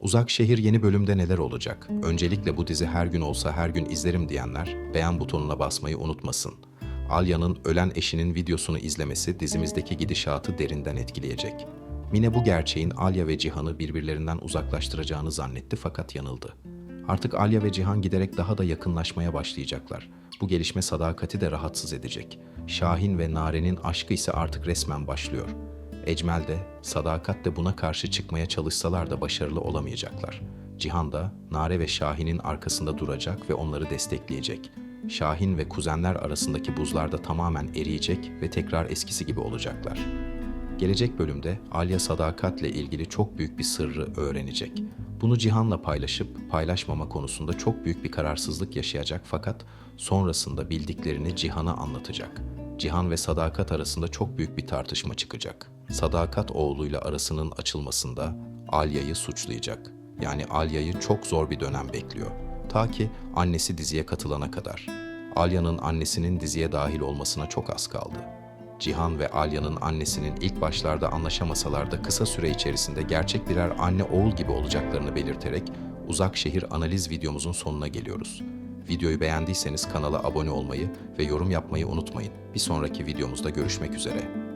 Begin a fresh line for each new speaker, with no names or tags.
Uzak Şehir yeni bölümde neler olacak? Öncelikle bu dizi her gün olsa her gün izlerim diyenler beğen butonuna basmayı unutmasın. Alya'nın ölen eşinin videosunu izlemesi dizimizdeki gidişatı derinden etkileyecek. Mine bu gerçeğin Alya ve Cihan'ı birbirlerinden uzaklaştıracağını zannetti fakat yanıldı. Artık Alya ve Cihan giderek daha da yakınlaşmaya başlayacaklar. Bu gelişme sadakati de rahatsız edecek. Şahin ve Nare'nin aşkı ise artık resmen başlıyor. Ecmel de, Sadakat de buna karşı çıkmaya çalışsalar da başarılı olamayacaklar. Cihan da Nare ve Şahin'in arkasında duracak ve onları destekleyecek. Şahin ve kuzenler arasındaki buzlar da tamamen eriyecek ve tekrar eskisi gibi olacaklar. Gelecek bölümde Alya sadakatle ilgili çok büyük bir sırrı öğrenecek. Bunu Cihan'la paylaşıp paylaşmama konusunda çok büyük bir kararsızlık yaşayacak fakat sonrasında bildiklerini Cihan'a anlatacak. Cihan ve Sadakat arasında çok büyük bir tartışma çıkacak. Sadakat oğluyla arasının açılmasında Alya'yı suçlayacak. Yani Alya'yı çok zor bir dönem bekliyor. Ta ki annesi diziye katılana kadar. Alya'nın annesinin diziye dahil olmasına çok az kaldı. Cihan ve Alya'nın annesinin ilk başlarda anlaşamasalar da kısa süre içerisinde gerçek birer anne oğul gibi olacaklarını belirterek uzak şehir analiz videomuzun sonuna geliyoruz. Videoyu beğendiyseniz kanala abone olmayı ve yorum yapmayı unutmayın. Bir sonraki videomuzda görüşmek üzere.